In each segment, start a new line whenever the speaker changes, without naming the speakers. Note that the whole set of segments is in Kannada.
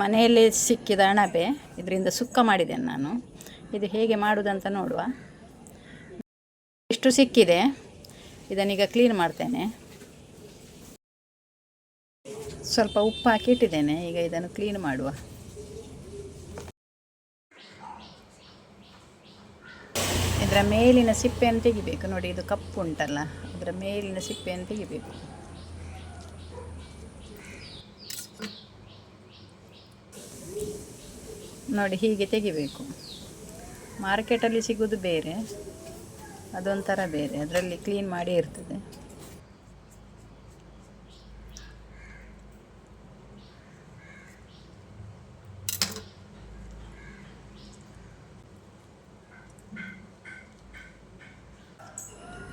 ಮನೆಯಲ್ಲೇ ಸಿಕ್ಕಿದ ಅಣಬೆ, ಇದರಿಂದ ಸುಕ್ಕ ಮಾಡಿದ್ದೇನೆ ನಾನು. ಇದು ಹೇಗೆ ಮಾಡುವುದಂತ ನೋಡುವ. ಇಷ್ಟು ಸಿಕ್ಕಿದೆ. ಇದನ್ನೀಗ ಕ್ಲೀನ್ ಮಾಡ್ತೇನೆ. ಸ್ವಲ್ಪ ಉಪ್ಪು ಹಾಕಿ ಇಟ್ಟಿದ್ದೇನೆ. ಈಗ ಇದನ್ನು ಕ್ಲೀನ್ ಮಾಡುವ. ಇದರ ಮೇಲಿನ ಸಿಪ್ಪೆಯನ್ನು ತೆಗಿಬೇಕು. ನೋಡಿ, ಇದು ಕಪ್ಪು ಉಂಟಲ್ಲ, ಅದರ ಮೇಲಿನ ಸಿಪ್ಪೆಯನ್ನು ತೆಗಿಬೇಕು. ನೋಡಿ, ಹೀಗೆ ತೆಗಿಬೇಕು. ಮಾರ್ಕೆಟಲ್ಲಿ ಸಿಗೋದು ಬೇರೆ, ಅದೊಂಥರ ಬೇರೆ. ಅದರಲ್ಲಿ ಕ್ಲೀನ್ ಮಾಡಿ ಇರ್ತದೆ.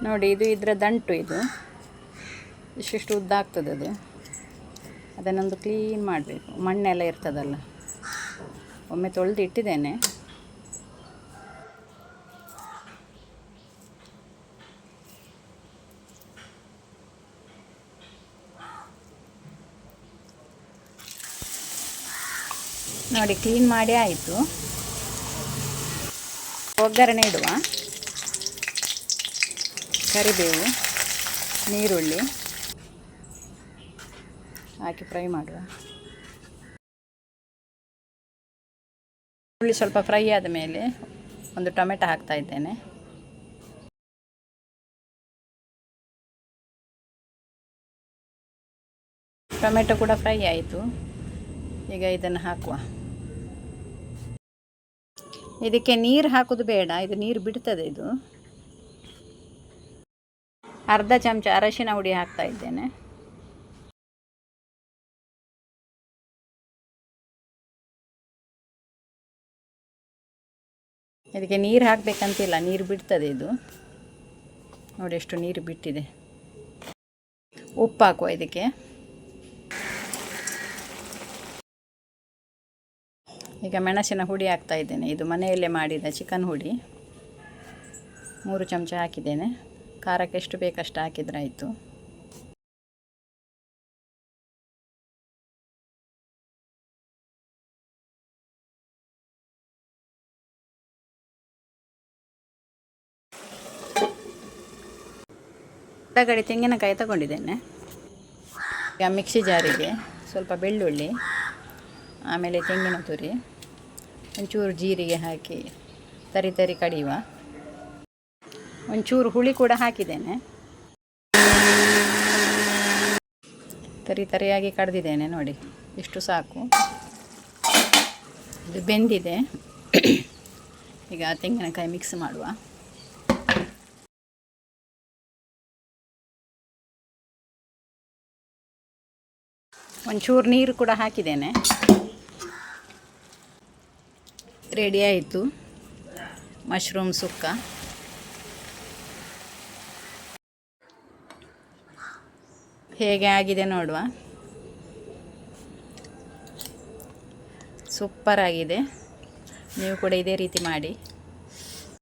ನೋಡಿ, ಇದು ಇದರ ದಂಟು ಇದು. ಇಷ್ಟಿಷ್ಟು ಉದ್ದ ಆಗ್ತದೆ ಅದು. ಅದನ್ನೊಂದು ಕ್ಲೀನ್ ಮಾಡಬೇಕು. ಮಣ್ಣೆಲ್ಲ ಇರ್ತದಲ್ಲ. ಒಮ್ಮೆ ತೊಳೆದು ಇಟ್ಟಿದ್ದೇನೆ ನೋಡಿ ಕ್ಲೀನ್ ಮಾಡಿ ಆಯಿತು. ಒಗ್ಗರಣೆ ಇಡುವ. ಕರಿಬೇವು ನೀರುಳ್ಳಿ ಹಾಕಿ ಫ್ರೈ ಮಾಡುವ. ಈರುಳ್ಳಿ ಸ್ವಲ್ಪ ಫ್ರೈ ಆದ ಮೇಲೆ ಒಂದು ಟೊಮೆಟೊ ಹಾಕ್ತಾ ಇದ್ದೇನೆ. ಟೊಮೆಟೊ ಕೂಡ ಫ್ರೈ ಆಯಿತು. ಈಗ ಇದನ್ನು ಹಾಕುವ. ಇದಕ್ಕೆ ನೀರು ಹಾಕೋದು ಬೇಡ, ಇದು ನೀರು ಬಿಡ್ತದೆ ಇದು. ಅರ್ಧ ಚಮಚ ಅರಶಿನ ಹುಡಿ ಹಾಕ್ತಾ ಇದ್ದೇನೆ. ಇದಕ್ಕೆ ನೀರು ಹಾಕಬೇಕಂತಿಲ್ಲ, ನೀರು ಬಿಡ್ತದೆ ಇದು. ನೋಡಿ ಎಷ್ಟು ನೀರು ಬಿಟ್ಟಿದೆ. ಉಪ್ಪು ಹಾಕುವ ಇದಕ್ಕೆ. ಈಗ ಮೆಣಸಿನ ಹುಡಿ ಹಾಕ್ತಾ ಇದ್ದೇನೆ. ಇದು ಮನೆಯಲ್ಲೇ ಮಾಡಿದ ಚಿಕನ್ ಹುಡಿ. ಮೂರು ಚಮಚ ಹಾಕಿದ್ದೇನೆ. ಖಾರಕ್ಕೆ ಎಷ್ಟು ಬೇಕಷ್ಟು ಹಾಕಿದ್ರೆ ಆಯಿತು. ತಗಡಿ ತೆಂಗಿನಕಾಯಿ ತಗೊಂಡಿದ್ದೇನೆ. ಈಗ ಮಿಕ್ಸಿ ಜಾರಿಗೆ ಸ್ವಲ್ಪ ಬೆಳ್ಳುಳ್ಳಿ, ಆಮೇಲೆ ತೆಂಗಿನ ತುರಿ, ಒಂಚೂರು ಜೀರಿಗೆ ಹಾಕಿ ತರಿ ತರಿ ಕಡಿಯುವ. ಒಂಚೂರು ಹುಳಿ ಕೂಡ ಹಾಕಿದ್ದೇನೆ. ತರಿ ತರಿಯಾಗಿ ಕಡ್ದಿದ್ದೇನೆ ನೋಡಿ, ಇಷ್ಟು ಸಾಕು. ಇದು ಬೆಂದಿದೆ. ಈಗ ತೆಂಗಿನಕಾಯಿ ಮಿಕ್ಸ್ ಮಾಡುವ. ಒಂಚೂರು ನೀರು ಕೂಡ ಹಾಕಿದ್ದೇನೆ. ರೆಡಿ ಆಯಿತು. ಮಶ್ರೂಮ್ ಸುಕ್ಕ. ಹೇಗೆ ಆಗಿದೆ ನೋಡುವ. ಸೂಪರ್ ಆಗಿದೆ. ನೀವು ಕೂಡ ಇದೇ ರೀತಿ ಮಾಡಿ.